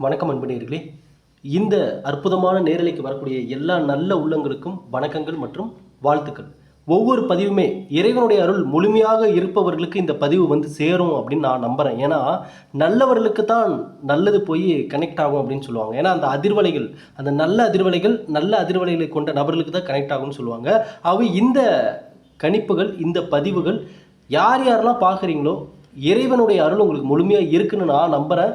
வணக்கம் அன்பனேர்களே இந்த அற்புதமான நேரலைக்கு வரக்கூடிய எல்லா நல்ல உள்ளங்களுக்கும் வணக்கங்கள் மற்றும் வாழ்த்துக்கள். ஒவ்வொரு பதிவுமே இறைவனுடைய அருள் முழுமையாக இருப்பவர்களுக்கு இந்த பதிவு வந்து சேரும் அப்படின்னு நான் நம்புகிறேன் ஏன்னா நல்லவர்களுக்கு தான் நல்லது போய் கனெக்ட் ஆகும் அப்படின்னு சொல்லுவாங்க. ஏன்னா அந்த அதிர்வலைகள் அந்த நல்ல அதிர்வலைகள் நல்ல அதிர்வலைகளை கொண்ட நபர்களுக்கு தான் கனெக்ட் ஆகும்னு சொல்லுவாங்க. அவை இந்த கணிப்புகள் இந்த பதிவுகள் யார் யாரெல்லாம் பார்க்குறீங்களோ இறைவனுடைய அருள் உங்களுக்கு முழுமையாக இருக்குன்னு நான் நம்புகிறேன்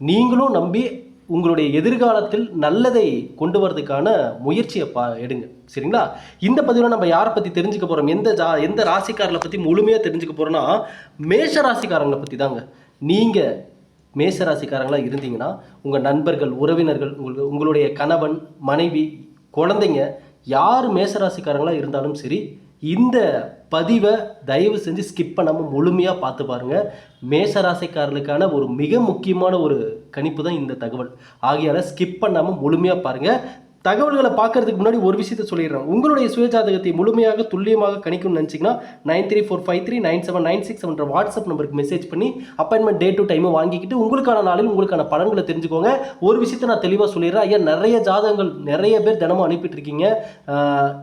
நீங்களும் நம்பி உங்களுடைய எதிர்காலத்தில் நல்லதை கொண்டு வரதுக்கான முயற்சியை பா எடுங்க. சரிங்களா? இந்த பதிவில் நம்ம யாரை பற்றி தெரிஞ்சுக்க போகிறோம் எந்த ஜா எந்த ராசிக்காரர்களை பற்றி முழுமையாக தெரிஞ்சுக்க போகிறோன்னா மேஷ ராசிக்காரங்களை பற்றி தாங்க. நீங்கள் மேஷ ராசிக்காரங்களாக இருந்தீங்கன்னா உங்கள் நண்பர்கள் உறவினர்கள் உங்களுக்கு உங்களுடைய கணவன் மனைவி குழந்தைங்க யார் மேசராசிக்காரங்களாக இருந்தாலும் சரி இந்த பதிவை தயவு செஞ்சு ஸ்கிப் பண்ணாமல் முழுமையாக பார்த்து பாருங்கள் மேசராசிக்காரர்களுக்கான ஒரு மிக முக்கியமான ஒரு கணிப்பு தான் இந்த தகவல். ஆகையால் ஸ்கிப் பண்ணாமல் முழுமையாக பாருங்கள் தகவல்களை பார்க்கறதுக்கு முன்னாடி ஒரு விஷயத்த சொல்லிடுறேன். உங்களுடைய சுயஜாதகத்தை முழுமையாக துல்லியமாக கணிக்கணும்னு நினச்சிங்கன்னா nine three four five three nine seven nine six என்ற வாட்ஸ்அப் நம்பருக்கு மெசேஜ் பண்ணி அப்பாயின்மெண்ட் டே டு டைமை வாங்கிக்கிட்டு உங்களுக்கான நாளில் உங்களுக்கான பலன்களை தெரிஞ்சுக்கோங்க. ஒரு விஷயத்த நான் தெளிவாக சொல்லிடுறேன். ஐயா நிறைய ஜாதகங்கள் நிறைய பேர் தினமும் அனுப்பிட்டு இருக்கீங்க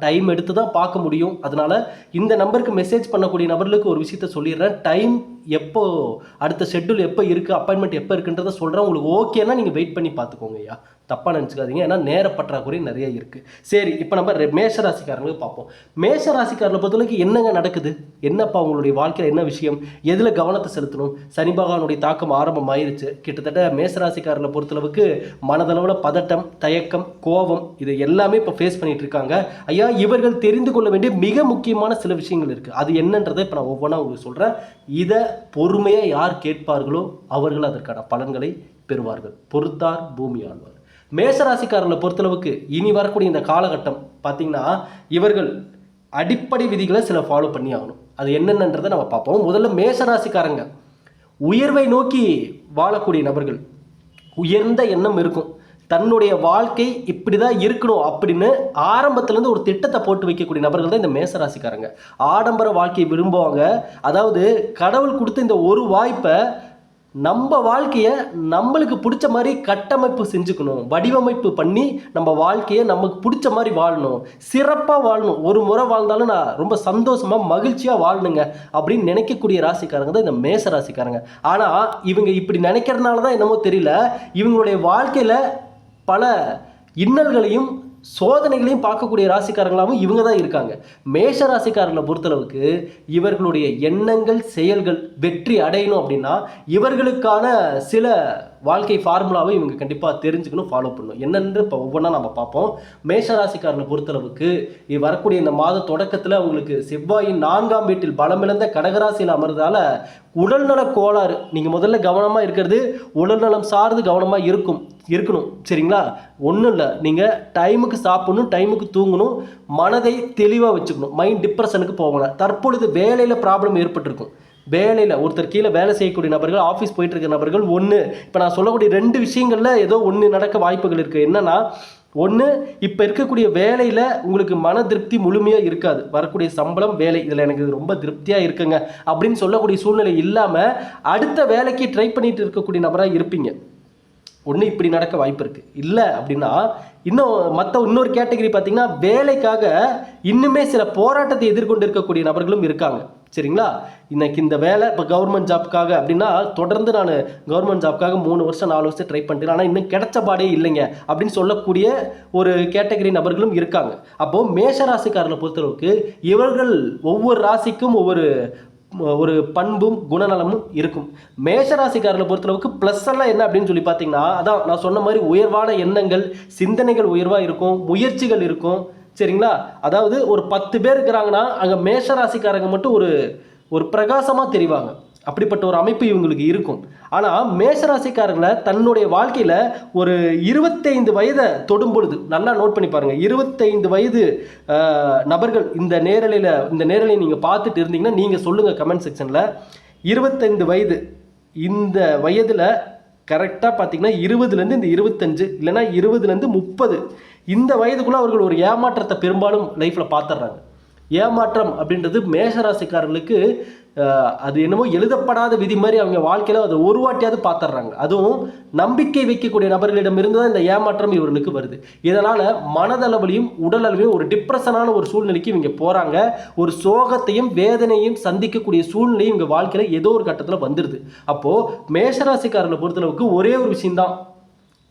டைம் எடுத்து தான் பார்க்க முடியும். அதனால் இந்த நம்பருக்கு மெசேஜ் பண்ணக்கூடிய நபர்களுக்கு ஒரு விஷயத்த சொல்லிடுறேன். டைம் எப்போ அடுத்த ஷெட்யூல் எப்போ இருக்குது அப்பாயின்மெண்ட் எப்போ இருக்குன்றத சொல்கிறேன் உங்களுக்கு ஓகேன்னா நீங்கள் வெயிட் பண்ணி பார்த்துக்கோங்க ஐயா. தப்பாக நினச்சிக்காதீங்க. ஏன்னா நேர பற்றாக்குறை நிறைய இருக்குது சரி இப்போ நம்ம மேஷ ராசிக்காரங்களுக்கு பார்ப்போம். மேஷ ராசிக்காரர்களை பொறுத்தவரைக்கும் என்னங்க நடக்குது? என்னப்பா உங்களுடைய வாழ்க்கையில் என்ன விஷயம்? எதில் கவனத்தை செலுத்தணும்? சனி பகவானுடைய தாக்கம் ஆரம்பம் ஆயிருச்சு கிட்டத்தட்ட மேஷ ராசிக்காரர்களை பொறுத்தளவுக்கு மனதளவில் பதட்டம் தயக்கம் கோபம் இது எல்லாமே இப்போ ஃபேஸ் பண்ணிகிட்டு இருக்காங்க. ஐயா இவர்கள் தெரிந்து கொள்ள வேண்டிய மிக முக்கியமான சில விஷயங்கள் இருக்குது அது என்னன்றதை இப்போ நான் ஒவ்வொன்றா உங்களுக்கு சொல்கிறேன் இதை பொறுமையாக யார் கேட்பார்களோ அவர்கள் அதற்கான பலன்களை பெறுவார்கள். பொறுத்தார் பூமி ஆழ்வார். மேசராசிக்காரர்களை பொறுத்தளவுக்கு இனி வரக்கூடிய இந்த காலகட்டம் பார்த்தீங்கன்னா இவர்கள் அடிப்படை விதிகளை சில ஃபாலோ பண்ணி ஆகணும். அது என்னென்னன்றதை நம்ம பார்ப்போம். முதல்ல மேசராசிக்காரங்க. உயர்வை நோக்கி வாழக்கூடிய நபர்கள். உயர்ந்த எண்ணம் இருக்கும். தன்னுடைய வாழ்க்கை இப்படி தான் இருக்கணும் அப்படின்னு ஆரம்பத்துலேருந்து ஒரு திட்டத்தை போட்டு வைக்கக்கூடிய நபர்கள் தான் இந்த மேசராசிக்காரங்க. ஆடம்பர வாழ்க்கையை விரும்புவாங்க. அதாவது கடவுள் கொடுத்த இந்த ஒரு வாய்ப்பை நம்ம வாழ்க்கையை நம்மளுக்கு பிடிச்ச மாதிரி கட்டமைப்பு செஞ்சுக்கணும் வடிவமைப்பு பண்ணி நம்ம வாழ்க்கையை நமக்கு பிடிச்ச மாதிரி வாழணும் சிறப்பாக வாழணும். ஒரு முறை வாழ்ந்தாலும் நான் ரொம்ப சந்தோஷமாக மகிழ்ச்சியாக வாழணுங்க அப்படின்னு நினைக்கக்கூடிய ராசிக்காரங்க தான் இந்த மேச ராசிக்காரங்க. ஆனால் இவங்க இப்படி நினைக்கிறதுனால தான் என்னமோ தெரியல. இவங்களுடைய வாழ்க்கையில் பல இன்னல்களையும் சோதனைகளையும் பார்க்கக்கூடிய ராசிக்காரங்களாகவும் இவங்க தான் இருக்காங்க. மேஷ ராசிக்காரர்களை பொறுத்தளவுக்கு இவர்களுடைய எண்ணங்கள் செயல்கள் வெற்றி அடையணும் அப்படின்னா இவர்களுக்கான சில வாழ்க்கை ஃபார்முலாவை இவங்க கண்டிப்பாக தெரிஞ்சுக்கணும் ஃபாலோ பண்ணணும். என்னென்று இப்போ ஒவ்வொன்றா நம்ம பார்ப்போம். மேஷ பொறுத்தளவுக்கு வரக்கூடிய இந்த மாத தொடக்கத்தில் உங்களுக்கு செவ்வாயின் நான்காம் வீட்டில் பலமிழந்த கடகராசியில் அமர்றதால உடல்நல கோளாறு நீங்கள் முதல்ல கவனமாக இருக்கிறது உடல்நலம் சார்ந்து கவனமாக இருக்கும். இருக்கணும். சரிங்களா? ஒன்றும் இல்லை. நீங்கள் டைமுக்கு சாப்பிடணும் டைமுக்கு தூங்கணும் மனதை தெளிவாக வச்சுக்கணும். மைண்ட் டிப்ரெஷனுக்கு போகணும் தற்பொழுது வேலையில் ப்ராப்ளம் ஏற்பட்டிருக்கும். வேலையில் ஒருத்தர் கீழே வேலை செய்யக்கூடிய நபர்கள் ஆஃபீஸ் போயிட்டுருக்க நபர்கள் ஒன்று இப்போ நான் சொல்லக்கூடிய ரெண்டு விஷயங்களில் ஏதோ ஒன்று நடக்க வாய்ப்புகள் இருக்குது என்னென்னா ஒன்று இப்போ இருக்கக்கூடிய வேலையில் உங்களுக்கு மன திருப்தி முழுமையாக இருக்காது. வரக்கூடிய சம்பளம் வேலை இதில் எனக்கு ரொம்ப திருப்தியாக இருக்குங்க. அப்படின்னு சொல்லக்கூடிய சூழ்நிலை இல்லாமல் அடுத்த வேலைக்கு ட்ரை பண்ணிட்டு இருக்கக்கூடிய நபராக இருப்பீங்க. ஒன்று இப்படி நடக்க வாய்ப்பு இருக்குது இல்லை அப்படின்னா இன்னும் மற்ற இன்னொரு கேட்டகரி பார்த்தீங்கன்னா வேலைக்காக இன்னுமே சில போராட்டத்தை எதிர்கொண்டு இருக்கக்கூடிய நபர்களும் இருக்காங்க. சரிங்களா? இன்னைக்கு இந்த வேலை இப்போ கவர்மெண்ட் ஜாப்க்காக அப்படின்னா தொடர்ந்து நான் கவர்மெண்ட் ஜாப்க்காக மூணு வருஷம் நாலு வருஷம் ட்ரை பண்ணிட்டேன் ஆனால் இன்னும் கிடைச்ச பாடே இல்லைங்க அப்படின்னு சொல்லக்கூடிய ஒரு கேட்டகரி நபர்களும் இருக்காங்க. அப்போது மேஷ ராசிக்காரர்களை பொறுத்தளவுக்கு இவர்கள் ஒவ்வொரு ராசிக்கும் ஒவ்வொரு ஒரு பண்பும் குணநலமும் இருக்கும். மேஷராசிக்காரர்களை பொறுத்தளவுக்கு ப்ளஸ் எல்லாம் என்ன அப்படின்னு சொல்லி பார்த்தீங்கன்னா அதான் நான் சொன்ன மாதிரி உயர்வான எண்ணங்கள் சிந்தனைகள் உயர்வாக இருக்கும் முயற்சிகள் இருக்கும். சரிங்களா? அதாவது ஒரு பத்து பேர் இருக்கிறாங்கன்னா அங்கே மேஷராசிக்காரங்க மட்டும் ஒரு ஒரு பிரகாசமாக தெரிவாங்க. அப்படிப்பட்ட ஒரு அமைப்பு இவங்களுக்கு இருக்கும். ஆனால் மேசராசிக்காரர்களை தன்னுடைய வாழ்க்கையில் ஒரு இருபத்தைந்து வயதை தொடும் பொழுது நல்லா நோட் பண்ணி பாருங்கள் இருபத்தைந்து வயது நபர்கள் இந்த நேரலையில் இந்த நேரலையை நீங்கள் பார்த்துட்டு இருந்தீங்கன்னா நீங்கள் சொல்லுங்கள் கமெண்ட் செக்ஷனில் இருபத்தைந்து வயது இந்த வயதில் கரெக்டாக பார்த்தீங்கன்னா இருபதுலேருந்து இந்த இருபத்தஞ்சு இல்லைன்னா இருபதுலேருந்து முப்பது இந்த வயதுக்குள்ளே அவர்கள் ஒரு ஏமாற்றத்தை பெரும்பாலும் லைஃப்பில் பார்த்துட்றாங்க. ஏமாற்றம் அப்படின்றது மேஷராசிக்காரர்களுக்கு அது என்னமோ எழுதப்படாத விதி மாதிரி அவங்க வாழ்க்கையில் அதை ஒரு வாட்டியாவது பார்த்துட்றாங்க. அதுவும் நம்பிக்கை வைக்கக்கூடிய நபர்களிடமிருந்து தான் இந்த ஏமாற்றம் இவர்களுக்கு வருது. இதனால் மனதளவிலையும் உடலளவிலையும் ஒரு டிப்ரெஷனான ஒரு சூழ்நிலைக்கு இவங்க போகிறாங்க ஒரு சோகத்தையும் வேதனையும் சந்திக்கக்கூடிய சூழ்நிலையும் இவங்க வாழ்க்கையில் ஏதோ ஒரு கட்டத்தில் வந்துடுது அப்போது மேஷராசிக்காரர்களை பொறுத்தளவுக்கு ஒரே ஒரு விஷயம்தான்.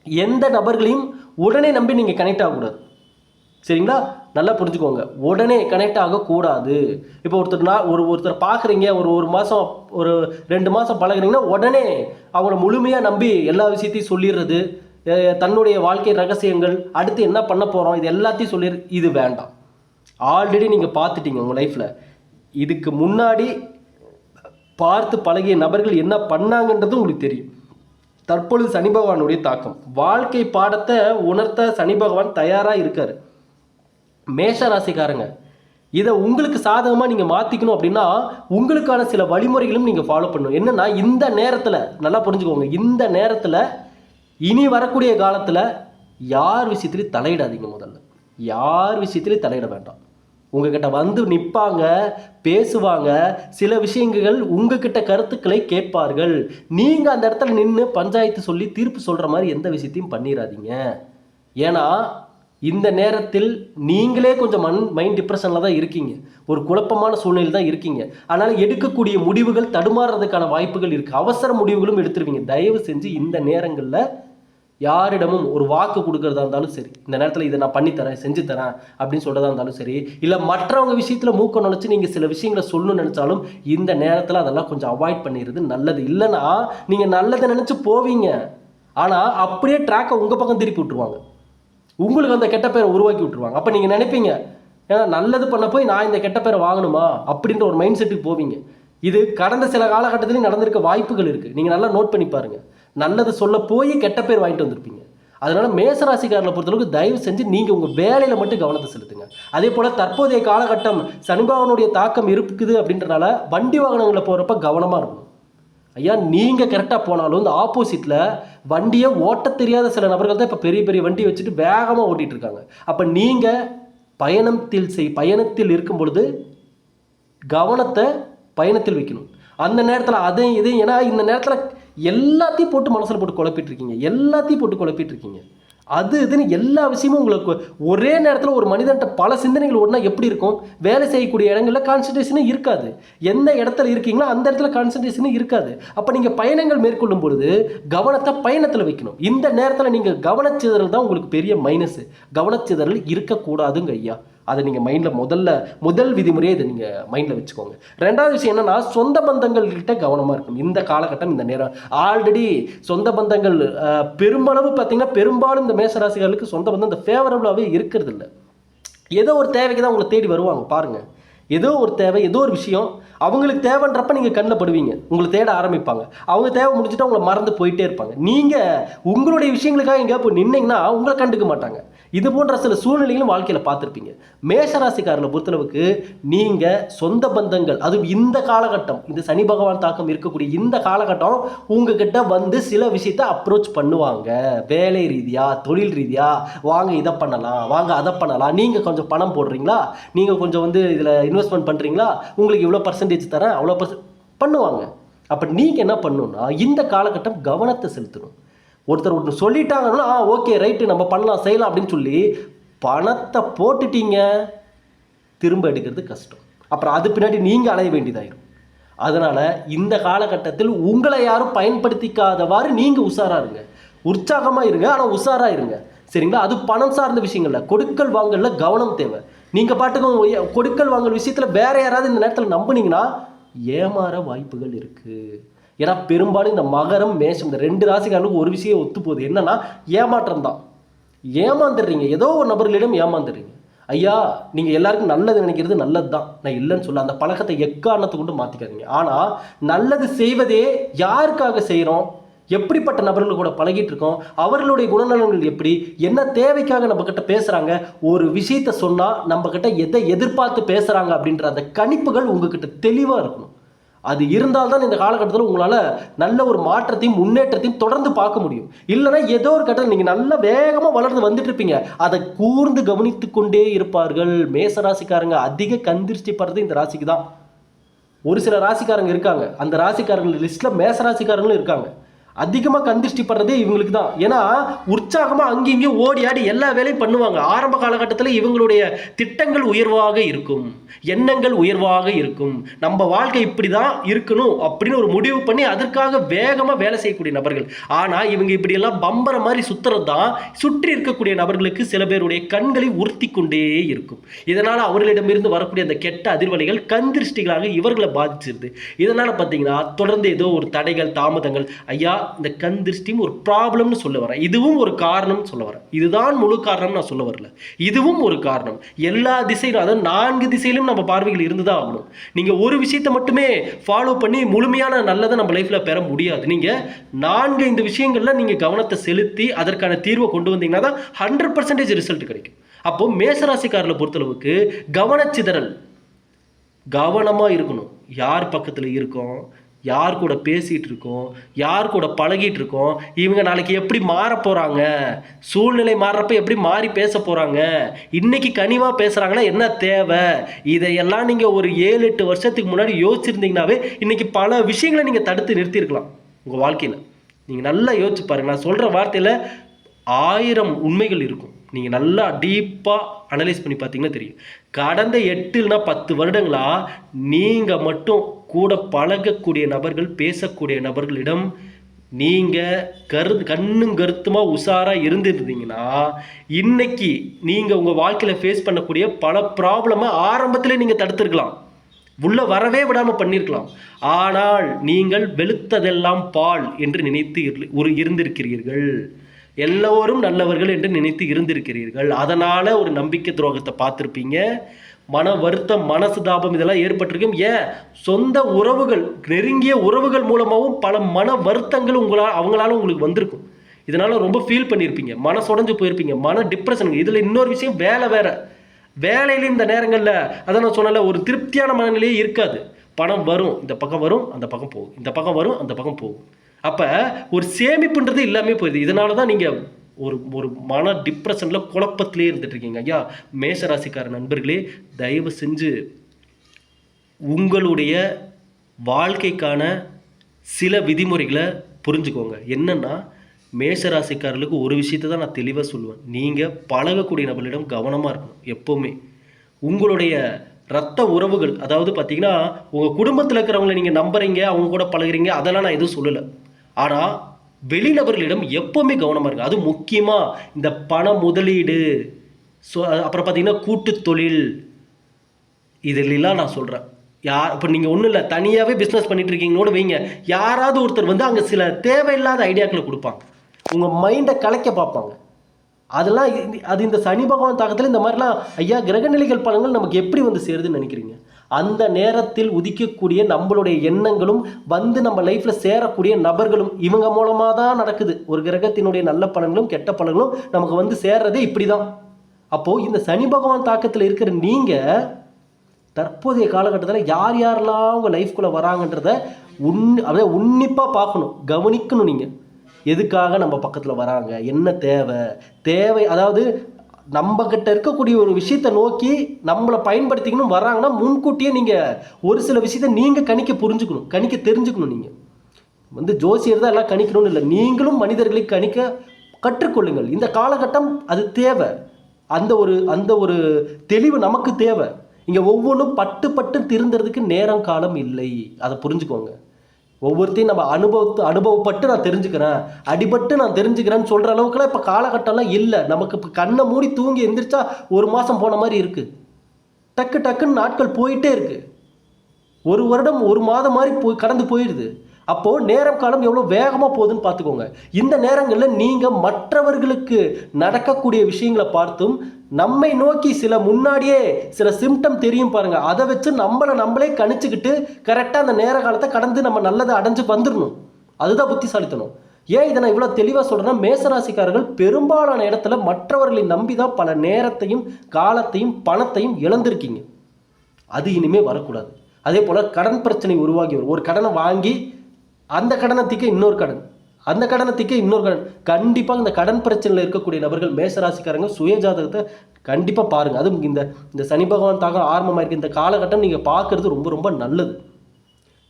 எந்த நபர்களையும் உடனே நம்பி நீங்கள் கனெக்ட் ஆகக்கூடாது. சரிங்களா? நல்லா புரிஞ்சுக்கோங்க. உடனே கனெக்ட் ஆகக்கூடாது. இப்போ ஒருத்தர் நான் ஒரு ஒருத்தர் பார்க்குறீங்க ஒரு ஒரு மாதம் ஒரு ரெண்டு மாதம் பழகுறீங்கன்னா உடனே அவங்கள முழுமையாக நம்பி எல்லா விஷயத்தையும் சொல்லிடுறது தன்னுடைய வாழ்க்கை ரகசியங்கள் அடுத்து என்ன பண்ண போகிறோம் இது எல்லாத்தையும் சொல்லி இது வேண்டாம். ஆல்ரெடி நீங்கள் பார்த்துட்டீங்க உங்கள் லைஃப்பில் இதுக்கு முன்னாடி பார்த்து பழகிய நபர்கள் என்ன பண்ணாங்கன்றது உங்களுக்கு தெரியும். தற்பொழுது சனி பகவானுடைய தாக்கம். வாழ்க்கை பாடத்தை உணர்த்த சனி பகவான் தயாராக இருக்கார். மேஷ ராசிக்காரங்க இதை உங்களுக்கு சாதகமாக நீங்கள் மாற்றிக்கணும் அப்படின்னா உங்களுக்கான சில வழிமுறைகளும் நீங்கள் ஃபாலோ பண்ணணும். என்னென்னா இந்த நேரத்தில் நல்லா புரிஞ்சுக்கோங்க இந்த நேரத்தில் இனி வரக்கூடிய காலத்தில் யார் விஷயத்துலையும் தலையிடாதீங்க முதல்ல. யார் விஷயத்துலையும் தலையிட வேண்டாம். உங்ககிட்ட வந்து நிற்பாங்க பேசுவாங்க சில விஷயங்கள் உங்ககிட்ட கருத்துக்களை கேட்பார்கள். நீங்கள் அந்த இடத்துல நின்று பஞ்சாயத்து சொல்லி தீர்ப்பு சொல்கிற மாதிரி எந்த விஷயத்தையும் பண்ணிடாதீங்க ஏன்னா இந்த நேரத்தில் நீங்களே கொஞ்சம் மண் மைண்ட் டிப்ரெஷனில் தான் இருக்கீங்க. ஒரு குழப்பமான சூழ்நிலையில் தான் இருக்கீங்க. அதனால் எடுக்கக்கூடிய முடிவுகள் தடுமாறுறதுக்கான வாய்ப்புகள் இருக்குது அவசர முடிவுகளும் எடுத்துருவீங்க. தயவு செஞ்சு இந்த நேரங்களில் யாரிடமும் ஒரு வாக்கு கொடுக்கறதா இருந்தாலும் சரி இந்த நேரத்தில் இதை நான் பண்ணித்தரேன் செஞ்சு தரேன் அப்படின்னு சொல்கிறதா இருந்தாலும் சரி இல்லை மற்றவங்க விஷயத்தில் மூக்க நினச்சி நீங்கள் சில விஷயங்களை சொல்லணும்னு நினச்சாலும் இந்த நேரத்தில் அதெல்லாம் கொஞ்சம் அவாய்ட் பண்ணிடுறது நல்லது. இல்லைன்னா நீங்கள் நல்லதை நினச்சி போவீங்க. ஆனால் அப்படியே ட்ராக்கை உங்கள் பக்கம் திருப்பி விட்டுருவாங்க. உங்களுக்கு அந்த கெட்ட பேரை உருவாக்கி விட்டுருவாங்க. அப்போ நீங்கள் நினைப்பீங்க ஏன்னா நல்லது பண்ண போய் நான் இந்த கெட்ட பேரை வாங்கணுமா? அப்படின்ற ஒரு மைண்ட் செட்டுக்கு போவீங்க. இது கடந்த சில காலகட்டத்திலையும் நடந்திருக்க வாய்ப்புகள் இருக்குது நீங்கள் நல்லா நோட் பண்ணி பாருங்கள் நல்லது சொல்ல போய் கெட்ட பேர் வாங்கிட்டு வந்திருப்பீங்க. அதனால் மேசராசிக்காரனை பொறுத்தளவுக்கு தயவு செஞ்சு நீங்கள் உங்கள் வேலையில் மட்டும் கவனத்தை செலுத்துங்க. அதே போல் தற்போதைய காலகட்டம் சனிபாவனுடைய தாக்கம் இருக்குது அப்படின்றனால வண்டி வாகனங்களில் போகிறப்ப கவனமாக இருக்கும் ஐயா நீங்கள் கரெக்டாக போனாலும் இந்த ஆப்போசிட்டில் வண்டியை ஓட்ட தெரியாத சில நபர்கள் தான் இப்போ பெரிய பெரிய வண்டி வச்சுட்டு வேகமாக ஓட்டிகிட்டு இருக்காங்க. அப்போ நீங்கள் பயணத்தில் செய் பயணத்தில் இருக்கும் பொழுது கவனத்தை பயணத்தில் வைக்கணும். அந்த நேரத்தில் அதையும் இதையும் ஏன்னா இந்த நேரத்தில் எல்லாத்தையும் போட்டு மனசில் போட்டு குழப்பிட்டு இருக்கீங்க. எல்லாத்தையும் போட்டு குழப்பிட்டு இருக்கீங்க. அது இதுன்னு எல்லா விஷயமும் உங்களுக்கு ஒரே நேரத்தில் ஒரு மனிதன்ட்ட பல சிந்தனைகள் ஒன்றா எப்படி இருக்கும்? வேலை செய்யக்கூடிய இடங்களில் கான்சன்ட்ரேஷனே இருக்காது. எந்த இடத்துல இருக்கீங்களோ அந்த இடத்துல கான்சன்ட்ரேஷனே இருக்காது. அப்போ நீங்கள் பயணங்கள் மேற்கொள்ளும் பொழுது கவனத்தை பயணத்தில் வைக்கணும். இந்த நேரத்தில் நீங்கள் கவனச்சிதறல் தான் உங்களுக்கு பெரிய மைனஸு கவனச்சிதறல் இருக்கக்கூடாதுங்க ஐயா. அதை நீங்கள் மைண்டில் முதல்ல முதல் விதிமுறையை இதை நீங்கள் மைண்டில் வச்சுக்கோங்க. ரெண்டாவது விஷயம் என்னென்னா சொந்த பந்தங்கள்கிட்ட கவனமாக இருக்கணும். இந்த காலகட்டம் இந்த நேரம். ஆல்ரெடி சொந்த பந்தங்கள் பெரும்பளவு பார்த்தீங்கன்னா பெரும்பாலும் இந்த மேசராசிகளுக்கு சொந்த பந்தம் இந்த ஃபேவரபுளாகவே இருக்கிறது இல்லை ஏதோ ஒரு தேவைக்கு தான் உங்களை தேடி வருவாங்க பாருங்கள் ஏதோ ஒரு தேவை ஏதோ ஒரு விஷயம் அவங்களுக்கு தேவைன்றப்ப நீங்கள் கண்ணில் படுவீங்க. உங்களை தேட ஆரம்பிப்பாங்க. அவங்க தேவை முடிச்சுட்டு அவங்களை மறந்து போயிட்டே இருப்பாங்க. நீங்கள் உங்களுடைய விஷயங்களுக்காக எங்கேயா போய் நின்னீங்கன்னா உங்களை கண்டுக்க மாட்டாங்க. இது போன்ற சில சூழ்நிலைகளும் வாழ்க்கையில் பார்த்துருப்பீங்க. மேஷராசிக்காரனை பொறுத்தளவுக்கு நீங்கள் சொந்த பந்தங்கள் அதுவும் இந்த காலகட்டம் இந்த சனி பகவான் தாக்கம் இருக்கக்கூடிய இந்த காலகட்டம் உங்ககிட்ட வந்து சில விஷயத்தை அப்ரோச் பண்ணுவாங்க. வேலை ரீதியாக தொழில் ரீதியாக வாங்க இதை பண்ணலாம் வாங்க அதை பண்ணலாம். நீங்கள் கொஞ்சம் பணம் போடுறீங்களா? நீங்கள் கொஞ்சம் வந்து இதில் இன்வெஸ்ட்மெண்ட் பண்ணுறீங்களா உங்களுக்கு இவ்வளோ பர்சன்டேஜ் தரேன் அவ்வளோ பர்சன்ட் பண்ணுவாங்க. அப்போ நீங்கள் என்ன பண்ணணும்னா இந்த காலகட்டம் கவனத்தை செலுத்தணும். ஒருத்தர் ஒருத்தர் சொல்லிட்டாங்கன்னா ஆ ஓகே ரைட்டு நம்ம பண்ணலாம் செய்யலாம் அப்படின்னு சொல்லி பணத்தை போட்டுட்டீங்க. திரும்ப எடுக்கிறது கஷ்டம். அப்புறம் அது பின்னாடி நீங்கள் அலைய வேண்டியதாயிரும். அதனால் இந்த காலகட்டத்தில் உங்களை யாரும் பயன்படுத்திக்காதவாறு நீங்கள் உஷாராக இருங்க. உற்சாகமாக இருங்க ஆனால் உஷாராக இருங்க. சரிங்களா? அது பணம் சார்ந்த விஷயங்கள்ல கொடுக்கல் வாங்கல கவனம் தேவை. நீங்கள் பாட்டுக்கும் கொடுக்கல் வாங்கல் விஷயத்தில் வேற யாராவது இந்த நேரத்தில் நம்புனீங்கன்னா ஏமாற வாய்ப்புகள் இருக்குது ஏன்னா பெரும்பாலும் இந்த மகரம் மேஷம் இந்த ரெண்டு ராசிக்காரர்களுக்கு ஒரு விஷயம் ஒத்து போகுது என்னன்னா ஏமாற்றம் தான் ஏமாந்துடுறீங்க. ஏதோ ஒரு நபர்களிடம் ஏமாந்துடுறீங்க. ஐயா நீங்கள் எல்லாருக்கும் நல்லது நினைக்கிறது நல்லது தான் நான் இல்லைன்னு சொல்ல அந்த பழக்கத்தை எக்காரணத்தை கொண்டு மாற்றிக்காதீங்க ஆனால் நல்லது செய்வதே யாருக்காக செய்கிறோம் எப்படிப்பட்ட நபர்கள் கூட பழகிட்டு இருக்கோம்? அவர்களுடைய குணநலன்கள் எப்படி? என்ன தேவைக்காக நம்ம கிட்ட பேசுகிறாங்க ஒரு விஷயத்த சொன்னால் நம்ம கிட்ட எதை எதிர்பார்த்து பேசுகிறாங்க அப்படின்ற அந்த கணிப்புகள் உங்ககிட்ட தெளிவாக இருக்கணும். அது இருந்தால் தான் இந்த காலகட்டத்தில் உங்களால் நல்ல ஒரு மாற்றத்தையும் முன்னேற்றத்தையும் தொடர்ந்து பார்க்க முடியும். இல்லைன்னா ஏதோ ஒரு கட்டத்தில் நீங்கள் நல்லா வேகமாக வளர்ந்து வந்துட்டு இருப்பீங்க. அதை கூர்ந்து கவனித்து கொண்டே இருப்பார்கள். மேச ராசிக்காரங்க அதிக கந்திருஷ்டி படுறது இந்த ராசிக்கு தான் ஒரு சில ராசிக்காரங்க இருக்காங்க. அந்த ராசிக்காரங்க லிஸ்ட்டில் மேச ராசிக்காரங்களும் இருக்காங்க. அதிகமாக கந்திஷ்டி படுறதே இவங்களுக்கு தான் ஏன்னா உற்சாகமாக அங்கேயும் இங்கேயும் ஓடி ஆடி எல்லா வேலையும் பண்ணுவாங்க. ஆரம்ப காலகட்டத்தில் இவங்களுடைய திட்டங்கள் உயர்வாக இருக்கும். எண்ணங்கள் உயர்வாக இருக்கும். நம்ம வாழ்க்கை இப்படி தான் இருக்கணும் அப்படின்னு ஒரு முடிவு பண்ணி அதற்காக வேகமாக வேலை செய்யக்கூடிய நபர்கள். ஆனால் இவங்க இப்படியெல்லாம் பம்பர மாதிரி சுற்றுறது தான் சுற்றி இருக்கக்கூடிய நபர்களுக்கு சில பேருடைய கண்களை உறுத்தி கொண்டே இருக்கும். இதனால் அவர்களிடமிருந்து வரக்கூடிய அந்த கெட்ட அதிர்வலைகள் கந்திருஷ்டிகளாக இவர்களை பாதிச்சிருது. இதனால் பார்த்தீங்கன்னா தொடர்ந்து ஏதோ ஒரு தடைகள் தாமதங்கள் ஐயா இந்த கண் திருஷ்டியும் ஒரு ப்ராப்ளம்னு சொல்ல வரேன் இதுவும் ஒரு காரணம்னு சொல்ல வரேன் இதுதான் முழு காரணம் நான் சொல்ல வரல. இதுவும் ஒரு காரணம். எல்லா திசையிலும் அதாவது நான்கு திசையிலும் நம்ம பார்வைகள் இருந்துதான் ஆகணும். நீங்கள் ஒரு விஷயத்தை மட்டுமே ஃபாலோ பண்ணி முழுமையான நல்லதை நம்ம லைஃப்பில் பெற முடியாது. நீங்கள் நான்கு இந்த விஷயங்கள்ல நீங்கள் கவனத்தை செலுத்தி அதற்கான தீர்வை கொண்டு வந்தீங்கன்னா தான் ஹண்ட்ரட் பர்சன்டேஜ் ரிசல்ட் கிடைக்கும். அப்போ மேசராசிக்காரில் பொறுத்தளவுக்கு கவனச்சிதறல் கவனமாக இருக்கணும். யார் பக்கத்தில் இருக்கோம்? யார் கூட பேசிகிட்டு இருக்கோம் யார் கூட பழகிட்டு இருக்கோம் இவங்க நாளைக்கு எப்படி மாற போகிறாங்க சூழ்நிலை மாறுறப்ப எப்படி மாறி பேச போகிறாங்க இன்றைக்கி கனிவாக பேசுகிறாங்கன்னா என்ன தேவை இதையெல்லாம் நீங்கள் ஒரு ஏழு எட்டு வருஷத்துக்கு முன்னாடி யோசிச்சிருந்தீங்கன்னாவே இன்றைக்கி பல விஷயங்களை நீங்கள் தடுத்து நிறுத்தியிருக்கலாம் உங்கள் வாழ்க்கையில். நீங்கள் நல்லா யோசிச்சு பாருங்கள் நான் சொல்கிற வார்த்தையில் ஆயிரம் உண்மைகள் இருக்கும். நீங்கள் நல்லா டீப்பாக அனலைஸ் பண்ணி பார்த்தீங்கன்னா தெரியும். கடந்த எட்டு பத்து வருடங்களா நீங்கள் மட்டும் கூட பழகக்கூடிய நபர்கள் பேசக்கூடிய நபர்களிடம் நீங்கள் கரு கண்ணும் கருத்துமாக உஷாராக இருந்திருந்தீங்கன்னா இன்னைக்கு நீங்கள் உங்கள் வாழ்க்கையில் ஃபேஸ் பண்ணக்கூடிய பல ப்ராப்ளமை ஆரம்பத்தில் நீங்கள் தடுத்துருக்கலாம். உள்ளே வரவே விடாமல் பண்ணியிருக்கலாம் ஆனால் நீங்கள் வெளுத்ததெல்லாம் பால் என்று நினைத்து இரு- ஒரு இருந்திருக்கிறீர்கள். எல்லோரும் நல்லவர்கள் என்று நினைத்து இருந்திருக்கிறீர்கள். அதனால் ஒரு நம்பிக்கை துரோகத்தை பார்த்துருப்பீங்க. மன வருத்தம் மனசு தாபம் இதெல்லாம் ஏற்பட்டிருக்கும். ஏன்? சொந்த உறவுகள் நெருங்கிய உறவுகள் மூலமாகவும் பல மன வருத்தங்கள் உங்களால் அவங்களால உங்களுக்கு வந்திருக்கும். இதனால் ரொம்ப ஃபீல் பண்ணியிருப்பீங்க. மனசுடைஞ்சு போயிருப்பீங்க. மன டிப்ரெஷனுங்க இதில் இன்னொரு விஷயம் வேலை வேற. வேலையில் இந்த நேரங்களில் அதான் நான் சொன்னல ஒரு திருப்தியான மனநிலையே இருக்காது. பணம் வரும் இந்த பக்கம் வரும் அந்த பக்கம் போகும். இந்த பக்கம் வரும் அந்த பக்கம் போகும். அப்போ ஒரு சேமிப்புன்றது எல்லாமே போயிடுது. இதனால தான் நீங்கள் ஒரு ஒரு மன டிப்ரெஷனில் குழப்பத்திலே இருந்துட்டுருக்கீங்க. ஐயா மேஷராசிக்கார நண்பர்களே தயவு செஞ்சு உங்களுடைய வாழ்க்கைக்கான சில விதிமுறைகளை புரிஞ்சுக்கோங்க. என்னென்னா மேஷராசிக்காரர்களுக்கு ஒரு விஷயத்தை தான் நான் தெளிவாக சொல்லுவேன். நீங்கள் பழகக்கூடிய நபர்களிடம் கவனமாக இருக்கணும் எப்போவுமே. உங்களுடைய ரத்த உறவுகள் அதாவது பார்த்தீங்கன்னா உங்கள் குடும்பத்தில் இருக்கிறவங்களை நீங்கள் நம்புறீங்க அவங்க கூட பழகுறீங்க அதெல்லாம் நான் எதுவும் சொல்லலை. ஆனால் வெளிநபர்களிடம் எப்போவுமே கவனமாக இருக்கும் அது முக்கியமாக இந்த பண முதலீடு ஸோ அப்புறம் பார்த்தீங்கன்னா கூட்டு தொழில் இதிலெல்லாம் நான் சொல்கிறேன் யார் இப்போ நீங்கள் ஒன்றும் இல்லை தனியாகவே பிஸ்னஸ் பண்ணிட்டு இருக்கீங்களோட வைங்க. யாராவது ஒருத்தர் வந்து அங்கே சில தேவையில்லாத ஐடியாக்களை கொடுப்பாங்க. உங்கள் மைண்டை கலைக்க பார்ப்பாங்க. அதெல்லாம் அது இந்த சனி பகவான் தாக்கத்தில் இந்த மாதிரிலாம் ஐயா கிரகநிலைகள் பலன்கள் நமக்கு எப்படி வந்து சேருதுன்னு நினைக்கிறீங்க? அந்த நேரத்தில் உதிக்கக்கூடிய நம்மளுடைய எண்ணங்களும் வந்து நம்ம லைஃப்பில் சேரக்கூடிய நபர்களும் இவங்க மூலமாக தான் நடக்குது. ஒரு கிரகத்தினுடைய நல்ல பலன்களும் கெட்ட பலன்களும் நமக்கு வந்து சேர்றதே இப்படி தான் அப்போது இந்த சனி பகவான் தாக்கத்தில் இருக்கிற நீங்கள் தற்போதைய காலகட்டத்தில் யார் யாரெல்லாம் உங்கள் லைஃப்குள்ளே வராங்கன்றத உன் அப்படியே உன்னிப்பாக பார்க்கணும் கவனிக்கணும் நீங்கள் எதுக்காக நம்ம பக்கத்தில் வராங்க? என்ன தேவை? தேவை அதாவது நம்ம கிட்ட இருக்கக்கூடிய ஒரு விஷயத்தை நோக்கி நம்மளை பயன்படுத்திக்கணும் வராங்கன்னா முன்கூட்டியே நீங்கள் ஒரு சில விஷயத்தை நீங்கள் கணிக்க புரிஞ்சுக்கணும் கணிக்க தெரிஞ்சுக்கணும் நீங்கள் வந்து ஜோசியர் தான் எல்லாம் கணிக்கணும்னு இல்லை நீங்களும் மனிதர்களை கணிக்க கற்றுக்கொள்ளுங்கள். இந்த காலகட்டம் அது தேவை. அந்த ஒரு அந்த ஒரு தெளிவு நமக்கு தேவை. இங்கே ஒவ்வொன்றும் பட்டு பட்டு திருந்துறதுக்கு நேரம் காலம் இல்லை. அதை புரிஞ்சுக்கோங்க. ஒவ்வொருத்தையும் நம்ம அனுபவத்து அனுபவப்பட்டு நான் தெரிஞ்சுக்கிறேன். அடிபட்டு நான் தெரிஞ்சுக்கிறேன்னு சொல்கிற அளவுக்குலாம் இப்போ காலகட்டம்லாம் இல்லை. நமக்கு இப்போ கண்ணை மூடி தூங்கி எந்திரிச்சா ஒரு மாதம் போன மாதிரி இருக்குது டக்கு டக்குன்னு நாட்கள் போயிட்டே இருக்குது ஒரு வருடம் ஒரு மாதம் மாதிரி போய் கடந்து போயிடுது. அப்போது நேரம் காலம் எவ்வளோ வேகமாக போகுதுன்னு பார்த்துக்கோங்க. இந்த நேரங்களில் நீங்கள் மற்றவர்களுக்கு நடக்கக்கூடிய விஷயங்களை பார்த்தும் நம்மை நோக்கி சில முன்னாடியே சில சிம்டம் தெரியும் பாருங்கள் அதை வச்சு நம்மளை நம்மளே கணிச்சுக்கிட்டு கரெக்டாக அந்த நேர காலத்தை கடந்து நம்ம நல்லதை அடைஞ்சு வந்துடணும் அதுதான் புத்திசாலித்தனம். ஏன் இதை நான் இவ்வளோ தெளிவாக சொல்கிறேன்னா மேசராசிக்காரர்கள் பெரும்பாலான இடத்துல மற்றவர்களை நம்பி தான் பல நேரத்தையும் காலத்தையும் பணத்தையும் இழந்திருக்கீங்க. அது இனிமேல் வரக்கூடாது. அதே போல் கடன் பிரச்சனை உருவாகி வரும். ஒரு கடனை வாங்கி அந்த கடனை தீக்க இன்னொரு கடன். அந்த கடனை இன்னொரு கடன். கண்டிப்பாக இந்த கடன் பிரச்சனையில் இருக்கக்கூடிய நபர்கள் மேசராசிக்காரங்க சுயஜாதகத்தை கண்டிப்பாக பாருங்கள் அதுவும் இந்த இந்த சனி பகவான் தாக்கம் ஆரம்பமாக இந்த காலகட்டம் நீங்கள் பார்க்குறது ரொம்ப ரொம்ப நல்லது.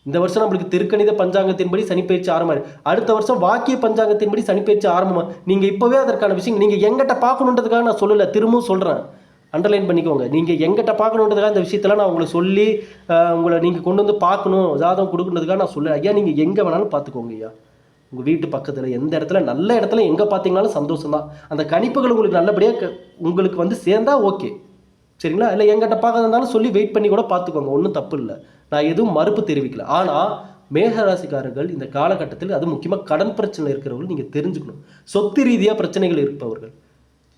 இந்த வருஷம் நம்மளுக்கு திருக்கணித பஞ்சாங்கத்தின்படி சனிப்பயிற்சி ஆரம்பம். அடுத்த வருஷம் வாக்கிய பஞ்சாங்கத்தின்படி சனிப்பயிற்சி ஆரம்பமாக நீங்கள் இப்போவே அதற்கான விஷயம் நீங்கள் எங்கிட்ட பார்க்கணுன்றதுக்காக நான் சொல்லலை திரும்பவும் சொல்கிறேன் அண்டர்லைன் பண்ணிக்கோங்க. நீங்கள் எங்கிட்ட பார்க்கணுன்றதுக்காக இந்த விஷயத்தெல்லாம் நான் உங்களை சொல்லி உங்களை நீங்கள் கொண்டு வந்து பார்க்கணும் ஜாதகம் கொடுக்கணுன்றதுக்காக நான் சொல்ல ஐயா நீங்கள் எங்கே வேணாலும் பார்த்துக்கோங்க ஐயா. உங்கள் வீட்டு பக்கத்தில் எந்த இடத்துல நல்ல இடத்துல எங்கே பார்த்தீங்கனாலும் சந்தோஷம் தான் அந்த கணிப்புகள் உங்களுக்கு நல்லபடியாக உங்களுக்கு வந்து சேர்ந்தா ஓகே சரிங்களா? இல்லை எங்கிட்ட பார்க்கறதுனாலும் சொல்லி வெயிட் பண்ணி கூட பார்த்துக்கோங்க. ஒன்றும் தப்பு இல்லை. நான் எதுவும் மறுப்பு தெரிவிக்கல. ஆனால் மேகராசிக்காரர்கள் இந்த காலகட்டத்தில் அது முக்கியமாக கடன் பிரச்சனை இருக்கிறவர்கள் நீங்கள் தெரிஞ்சுக்கணும். சொத்து ரீதியாக பிரச்சனைகள் இருப்பவர்கள்.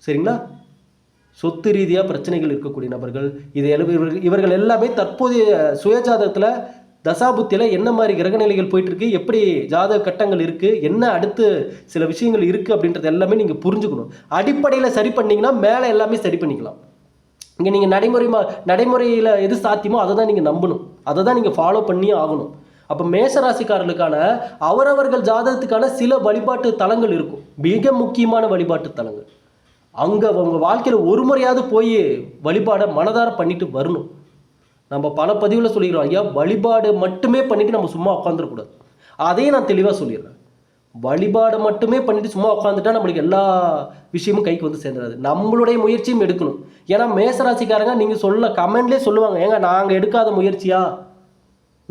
சரிங்களா? சொத்து ரீதியாக பிரச்சனைகள் இருக்கக்கூடிய நபர்கள் இது இவர்கள் இவர்கள் எல்லாமே தற்போதைய சுயஜாதகத்தில் தசாபுத்தியில் என்ன மாதிரி கிரகநிலைகள் போயிட்டுருக்கு? எப்படி ஜாதக கட்டங்கள் இருக்குது என்ன அடுத்து சில விஷயங்கள் இருக்குது அப்படின்றது எல்லாமே நீங்கள் புரிஞ்சுக்கணும். அடிப்படையில் சரி பண்ணிங்கன்னா மேலே எல்லாமே சரி பண்ணிக்கலாம். இங்கே நீங்கள் நடைமுறை நடைமுறையில் எது சாத்தியமோ அதை தான் நீங்கள் நம்பணும். அதை தான் நீங்கள் ஃபாலோ பண்ணியே ஆகணும். அப்போ மேசராசிக்காரர்களுக்கான அவரவர்கள் ஜாதகத்துக்கான சில வழிபாட்டு தலங்கள் இருக்கும். மிக முக்கியமான வழிபாட்டு தலங்கள். அங்கே அவங்க வாழ்க்கையில் ஒரு முறையாவது போய் வழிபாடை மனதார பண்ணிட்டு வரணும். நம்ம பல பதிவில் சொல்லிக்கிறோம். ஐயா வழிபாடு மட்டுமே பண்ணிட்டு நம்ம சும்மா உட்காந்துடக்கூடாது அதையும் நான் தெளிவாக சொல்லிடுறேன். வழிபாடு மட்டுமே பண்ணிட்டு சும்மா உட்காந்துட்டா நம்மளுக்கு எல்லா விஷயமும் கைக்கு வந்து சேர்ந்துடாது. நம்மளுடைய முயற்சியும் எடுக்கணும். ஏன்னா மேசராசிக்காரங்க நீங்கள் சொல்ல கமெண்ட்லேயே சொல்லுவாங்க. ஏங்க நாங்கள் எடுக்காத முயற்சியா?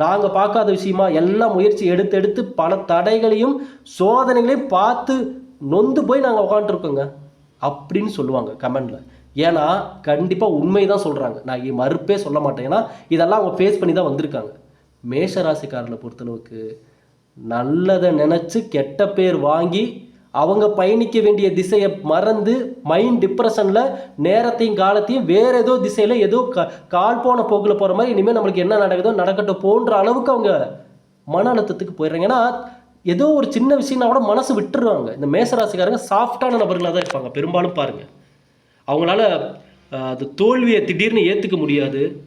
நாங்கள் பார்க்காத விஷயமா? எல்லா முயற்சி எடுத்து எடுத்து பல தடைகளையும் சோதனைகளையும் பார்த்து நொந்து போய் நாங்கள் உட்காந்துருக்கோங்க அப்படின்னு சொல்லுவாங்க கமெண்டில். ஏன்னா கண்டிப்பாக உண்மை தான் சொல்கிறாங்க நான் மறுப்பே சொல்ல மாட்டேன். ஏன்னா இதெல்லாம் அவங்க ஃபேஸ் பண்ணி தான் வந்திருக்காங்க. மேஷராசிக்காரனை பொறுத்தளவுக்கு நல்லதை நினச்சி கெட்ட பேர் வாங்கி அவங்க பயணிக்க வேண்டிய திசையை மறந்து மைண்ட் டிப்ரெஷனில் நேரத்தையும் காலத்தையும் வேற ஏதோ திசையில் ஏதோ க கால் போன போக்கில் போகிற மாதிரி இனிமேல் நம்மளுக்கு என்ன நடக்குதோ நடக்கட்டும் போன்ற அளவுக்கு அவங்க மன அழுத்தத்துக்கு போயிடுறாங்க. ஏன்னா ஏதோ ஒரு சின்ன விஷயம்னா கூட மனசு விட்டுருவாங்க. இந்த மேசராசிக்காரங்க சாஃப்டான நபர்களாக தான் இருப்பாங்க. பெரும்பாலும் பாருங்கள் அவங்களால அது தோல்வியை திடீர்னு ஏற்றுக்க முடியாது.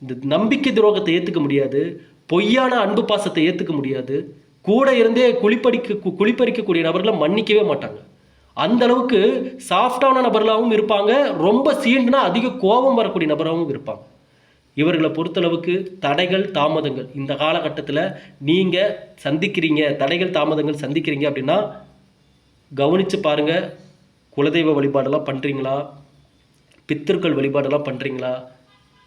இந்த நம்பிக்கை துரோகத்தை ஏற்றுக்க முடியாது. பொய்யான அன்பு பாசத்தை ஏற்றுக்க முடியாது. கூட இருந்தே குளிப்படிக்க கு- குளிப்பறிக்கக்கூடிய நபர்களை மன்னிக்கவே மாட்டாங்க. அந்த அளவுக்கு சாஃப்டான நபர்களாகவும் இருப்பாங்க. ரொம்ப சீண்டுனா அதிக கோபம் வரக்கூடிய நபராகவும் இருப்பாங்க. இவர்களை பொறுத்தளவுக்கு தடைகள் தாமதங்கள். இந்த காலகட்டத்தில் நீங்கள் சந்திக்கிறீங்க தடைகள் தாமதங்கள் சந்திக்கிறீங்க அப்படின்னா கவனித்து பாருங்கள் குலதெய்வ வழிபாடெல்லாம் பண்ணுறீங்களா பித்திருக்கள் வழிபாடெல்லாம் பண்ணுறீங்களா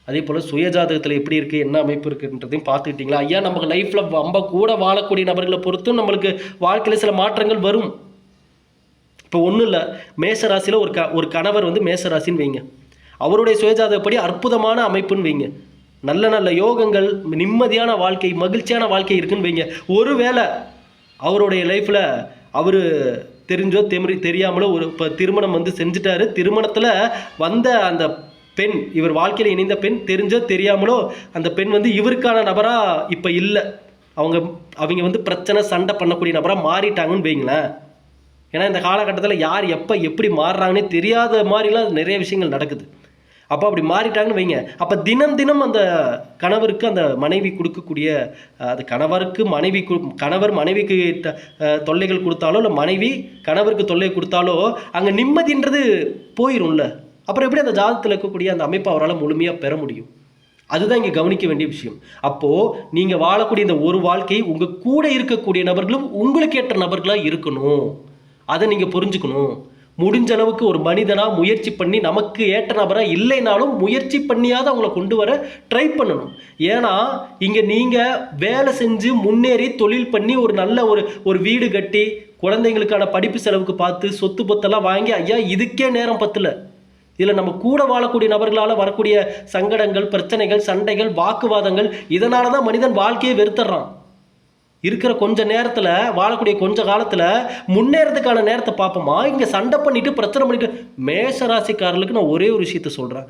அதே போல் சுயஜாதகத்தில் எப்படி இருக்குது என்ன அமைப்பு இருக்குன்றதையும் பார்த்துக்கிட்டிங்களா? ஐயா நமக்கு லைஃப்பில் ரொம்ப கூட வாழக்கூடிய நபர்களை பொறுத்தும் நம்மளுக்கு வாழ்க்கையில் சில மாற்றங்கள் வரும். இப்போ ஒன்றும் இல்லை மேசராசியில் ஒரு க ஒரு கணவர் வந்து மேசராசின்னு வைங்க. அவருடைய சுயஜாதகப்படி அற்புதமான அமைப்புன்னு வைங்க. நல்ல நல்ல யோகங்கள் நிம்மதியான வாழ்க்கை மகிழ்ச்சியான வாழ்க்கை இருக்குன்னு வைங்க. ஒருவேளை அவருடைய லைஃப்பில் அவர் தெரிஞ்சோ தெமரி தெரியாமலோ ஒரு இப்போ திருமணம் வந்து செஞ்சுட்டாரு. திருமணத்தில் வந்த அந்த பெண் இவர் வாழ்க்கையில் இணைந்த பெண் தெரிஞ்சோ தெரியாமலோ அந்த பெண் வந்து இவருக்கான நபராக இப்போ இல்லை. அவங்க அவங்க வந்து பிரச்சனை சண்டை பண்ணக்கூடிய நபராக மாறிட்டாங்கன்னு வைங்களேன். ஏன்னா இந்த காலகட்டத்தில் யார் எப்போ எப்படி மாறுறாங்கன்னே தெரியாத மாதிரிலாம் நிறைய விஷயங்கள் நடக்குது. அப்போ அப்படி மாறிட்டாங்கன்னு வைங்க. அப்போ தினம் தினம் அந்த கணவருக்கு அந்த மனைவி கொடுக்கக்கூடிய அது கணவருக்கு மனைவி கு- கணவர் மனைவிக்கு தொல்லைகள் கொடுத்தாலோ இல்லை மனைவி கணவருக்கு தொல்லை கொடுத்தாலோ அங்கே நிம்மதின்றது போயிடும்ல அப்புறம் எப்படி அந்த ஜாதகத்தில் இருக்கக்கூடிய அந்த அமைப்பை அவரால் முழுமையாக பெற முடியும்? அதுதான் இங்கே கவனிக்க வேண்டிய விஷயம். அப்போது நீங்கள் வாழக்கூடிய இந்த ஒரு வாழ்க்கை உங்கள் கூட இருக்கக்கூடிய நபர்களும் உங்களுக்கு ஏற்ற நபர்களாக இருக்கணும். அதை நீங்கள் புரிஞ்சுக்கணும். முடிஞ்ச அளவுக்கு ஒரு மனிதனாக முயற்சி பண்ணி நமக்கு ஏற்ற நபராக இல்லைனாலும் முயற்சி பண்ணியாவது அவங்கள கொண்டு வர ட்ரை பண்ணணும். ஏன்னா இங்கே நீங்கள் வேலை செஞ்சு முன்னேறி தொழில் பண்ணி ஒரு நல்ல ஒரு ஒரு வீடு கட்டி குழந்தைங்களுக்கான படிப்பு செலவுக்கு பார்த்து சொத்து பொத்தெல்லாம் வாங்கி ஐயா இதுக்கே நேரம் பத்தல. இதில் நம்ம கூட வாழக்கூடிய நபர்களால் வரக்கூடிய சங்கடங்கள் பிரச்சனைகள் சண்டைகள் வாக்குவாதங்கள் இதனால தான் மனிதன் வாழ்க்கையை வெறுத்துறான். இருக்கிற கொஞ்ச நேரத்தில் வாழக்கூடிய கொஞ்ச காலத்தில் முன்னேறதுக்கான நேரத்தை பார்ப்போமா? இங்கே சண்டை பண்ணிட்டு பிரச்சனை பண்ணிட்டு மேஷராசிக்காரர்களுக்கு நான் ஒரே ஒரு விஷயத்த சொல்கிறேன்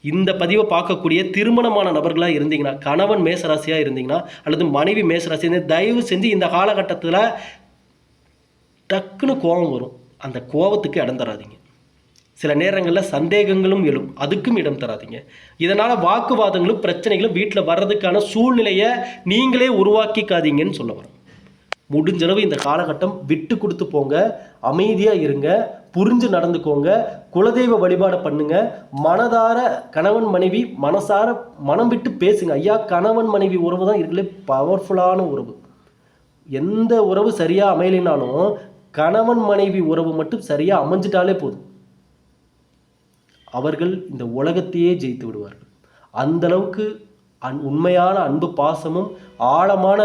இந்த பதிவை பார்க்கக்கூடிய திருமணமான நபர்களாக இருந்தீங்கன்னா கணவன் மேசராசியாக இருந்தீங்கன்னா அல்லது மனைவி மேசராசி தயவு செஞ்சு இந்த காலகட்டத்தில் டக்குன்னு கோபம் வரும். அந்த கோபத்துக்கு இடம் தராதீங்க சில நேரங்களில் சந்தேகங்களும் எழும். அதுக்கும் இடம் தராதீங்க. இதனால் வாக்குவாதங்களும் பிரச்சனைகளும் வீட்டில் வர்றதுக்கான சூழ்நிலையை நீங்களே உருவாக்கிக்காதீங்கன்னு சொல்ல வரோம் முடிஞ்சளவு இந்த காலகட்டம் விட்டு கொடுத்து போங்க. அமைதியாக இருங்க. புரிஞ்சு நடந்துக்கோங்க. குலதெய்வ வழிபாடை பண்ணுங்க. மனதார கணவன் மனைவி மனசார மனம் விட்டு பேசுங்க. ஐயா கணவன் மனைவி உறவு தான் இருக்கலே பவர்ஃபுல்லான உறவு. எந்த உறவு சரியாக அமையலைனாலும் கணவன் மனைவி உறவு மட்டும் சரியாக அமைஞ்சிட்டாலே போதும். அவர்கள் இந்த உலகத்தையே ஜெயித்து விடுவார்கள். அந்த அளவுக்கு அன் உண்மையான அன்பு பாசமும் ஆழமான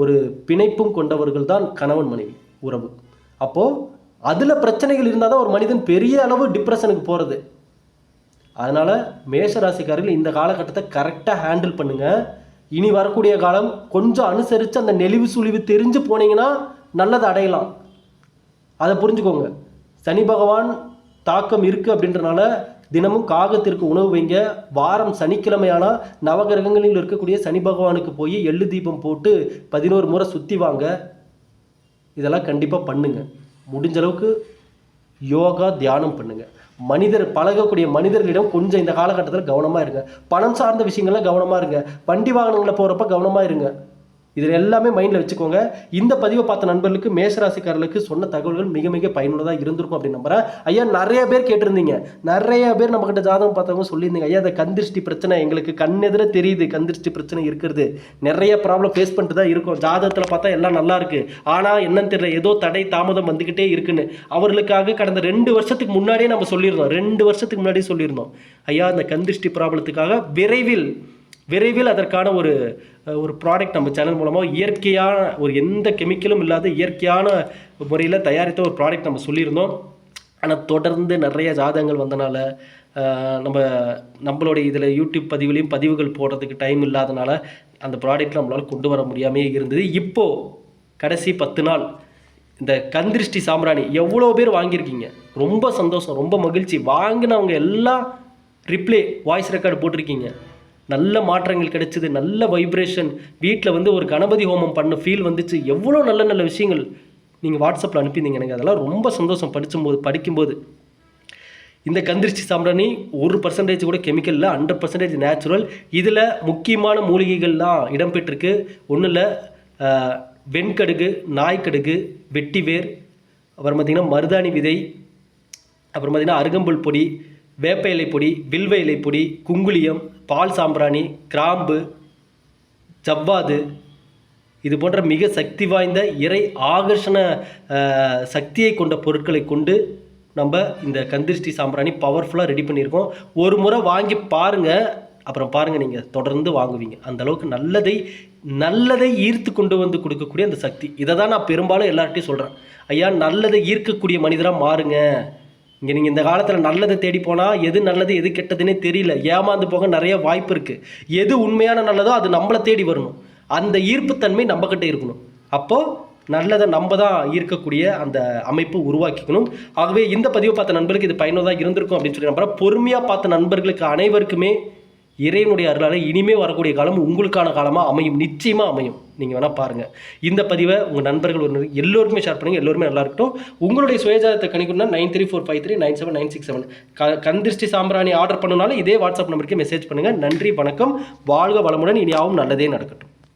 ஒரு பிணைப்பும் கொண்டவர்கள் தான் கணவன் மனைவி உறவு. அப்போது அதில் பிரச்சனைகள் இருந்தால் தான் ஒரு மனிதன் பெரிய அளவு டிப்ரெஷனுக்கு போகிறது அதனால் மேஷராசிக்காரர்கள் இந்த காலகட்டத்தை கரெக்டாக ஹேண்டில் பண்ணுங்கள் இனி வரக்கூடிய காலம் கொஞ்சம் அனுசரித்து அந்த நெளிவு சுழிவு தெரிஞ்சு போனீங்கன்னா நல்லதை அடையலாம். அதை புரிஞ்சுக்கோங்க. சனி பகவான் தாக்கம் இருக்குது அப்படின்றனால தினமும் காகத்திற்கு உணவு வைங்க. வாரம் சனிக்கிழமையானால் நவகிரகங்களில் இருக்கக்கூடிய சனி பகவானுக்கு போய் எள்ளு தீபம் போட்டு பதினோரு முறை சுற்றி வாங்க. இதெல்லாம் கண்டிப்பாக பண்ணுங்க. முடிஞ்ச அளவுக்கு யோகா தியானம் பண்ணுங்க. மனிதர் பழகக்கூடிய மனிதர்களிடம் கொஞ்சம் இந்த காலகட்டத்தில் கவனமாக இருங்க. பணம் சார்ந்த விஷயங்கள்லாம் கவனமாக இருங்க. வண்டி வாகனங்களில் போகிறப்ப கவனமாக இருங்க. இதில் எல்லாமே மைண்டில் வச்சுக்கோங்க. இந்த பதிவை பார்த்த நண்பர்களுக்கு மேசராசிக்காரர்களுக்கு சொன்ன தகவல்கள் மிக மிக பயனுள்ளதாக இருந்திருக்கும் அப்படின்னு நம்புறேன். ஐயா நிறைய பேர் கேட்டிருந்தீங்க. நிறைய பேர் நம்மக்கிட்ட ஜாதகம் பார்த்தவங்க சொல்லியிருந்தீங்க. ஐயா அந்த கந்திருஷ்டி பிரச்சனை எங்களுக்கு கண்ணெதிர தெரியுது. கந்திருஷ்டி பிரச்சனை இருக்கிறது. நிறைய ப்ராப்ளம் ஃபேஸ் பண்ணிட்டு தான் இருக்கும். ஜாதகத்தில் பார்த்தா எல்லாம் நல்லா இருக்கு. ஆனால் என்னன்னு தெரியல. ஏதோ தடை தாமதம் வந்துக்கிட்டே இருக்குன்னு. அவர்களுக்காக கடந்த ரெண்டு வருஷத்துக்கு முன்னாடியே நம்ம சொல்லியிருந்தோம். ரெண்டு வருஷத்துக்கு முன்னாடியே சொல்லியிருந்தோம். ஐயா அந்த கந்திருஷ்டி ப்ராப்ளத்துக்காக விரைவில் விரைவில் அதற்கான ஒரு ஒரு ப்ராடக்ட் நம்ம சேனல் மூலமாக இயற்கையான ஒரு எந்த கெமிக்கலும் இல்லாத இயற்கையான முறையில் தயாரித்த ஒரு ப்ராடக்ட் நம்ம சொல்லியிருந்தோம். ஆனால் தொடர்ந்து நிறைய ஜாதகங்கள் வந்தனால நம்ம நம்மளுடைய இதில் யூடியூப் பதிவுலையும் பதிவுகள் போடுறதுக்கு டைம் இல்லாதனால அந்த ப்ராடக்ட் நம்மளால் கொண்டு வர முடியாமே இருந்தது. இப்போது கடைசி பத்து நாள் இந்த கந்திருஷ்டி சாம்பிராணி எவ்வளோ பேர் வாங்கியிருக்கீங்க? ரொம்ப சந்தோஷம் ரொம்ப மகிழ்ச்சி. வாங்கினவங்க எல்லாம் ரிப்ளே வாய்ஸ் ரெக்கார்டு போட்டிருக்கீங்க. நல்ல மாற்றங்கள் கிடைச்சிது நல்ல வைப்ரேஷன் வீட்டில் வந்து ஒரு கணபதி ஹோமம் பண்ண ஃபீல் வந்துச்சு. எவ்வளோ நல்ல நல்ல விஷயங்கள் நீங்கள் வாட்ஸ்அப்பில் அனுப்பியிருந்தீங்க எனக்கு. அதெல்லாம் ரொம்ப சந்தோஷம் படிக்கும்போது படிக்கும்போது. இந்த கந்திரிச்சி சாம்பிராணி ஒரு பர்சன்டேஜ் கூட கெமிக்கல் இல்லை ஹண்ட்ரட் பர்சன்டேஜ் நேச்சுரல் இதில் முக்கியமான மூலிகைகள்லாம் இடம்பெற்றிருக்கு. ஒன்றில் வெண்கடுகு நாய்க்கடுகு வெட்டிவேர் அப்புறம் பார்த்திங்கன்னா மருதாணி விதை அப்புறம் பார்த்திங்கன்னா அருகம்புல் பொடி வேப்ப இலை பொடி வில்வ இலை பொடி குங்குளியம் பால் சாம்பிராணி கிராம்பு ஜவ்வாது இது போன்ற மிக சக்தி வாய்ந்த இறை ஆகர்ஷண சக்தியை கொண்ட பொருட்களை கொண்டு நம்ம இந்த கந்திருஷ்டி சாம்பிராணி பவர்ஃபுல்லாக ரெடி பண்ணியிருக்கோம். ஒரு முறை வாங்கி பாருங்கள் அப்புறம் பாருங்கள் நீங்கள் தொடர்ந்து வாங்குவீங்க. அந்த அளவுக்கு நல்லதை நல்லதை ஈர்த்து கொண்டு வந்து கொடுக்கக்கூடிய அந்த சக்தி. இதை தான் நான் பெரும்பாலும் எல்லார்ட்டையும் சொல்கிறேன் ஐயா நல்லதை ஈர்க்கக்கூடிய மனிதராக மாறுங்க. இங்கே நீங்கள் இந்த காலத்தில் நல்லதை தேடி போனால் எது நல்லது எது கெட்டதுன்னே தெரியல. ஏமாந்து போக நிறைய வாய்ப்பு இருக்குது எது உண்மையான நல்லதோ அது நம்மளை தேடி வரணும். அந்த ஈர்ப்புத்தன்மை நம்மக்கிட்ட இருக்கணும். அப்போது நல்லதை நம்ம தான் ஈர்க்கக்கூடிய அந்த அமைப்பு உருவாக்கிக்கணும். ஆகவே இந்த பதிவை பார்த்த நண்பர்களுக்கு இது பயனுள்ளதாக இருந்திருக்கும் அப்படின்னு சொல்லி நம்புகிறேன் பொறுமையாக பார்த்த நண்பர்களுக்கு அனைவருக்குமே இறைவனுடைய அருளால் இனிமே வரக்கூடிய காலம் உங்களுக்கான காலமாக அமையும் நிச்சயமாக அமையும். நீங்கள் வேணால் பாருங்கள் இந்த பதிவை உங்கள் நண்பர்கள் ஒரு எல்லோருக்குமே ஷேர் பண்ணுங்கள் எல்லோருமே நல்லா இருக்கட்டும். உங்களுடைய சுயஜாதத்தை கணிக்கணும்னா nine three four five three nine seven nine six seven க கந்திருஷ்டி சாம்பிராணி ஆர்டர் பண்ணனாலும் இதே வாட்ஸ்அப் நம்பருக்கு மெசேஜ் பண்ணுங்கள் நன்றி வணக்கம். வாழ்க வளமுடன். இனியாவும் நல்லதே நடக்கட்டும்.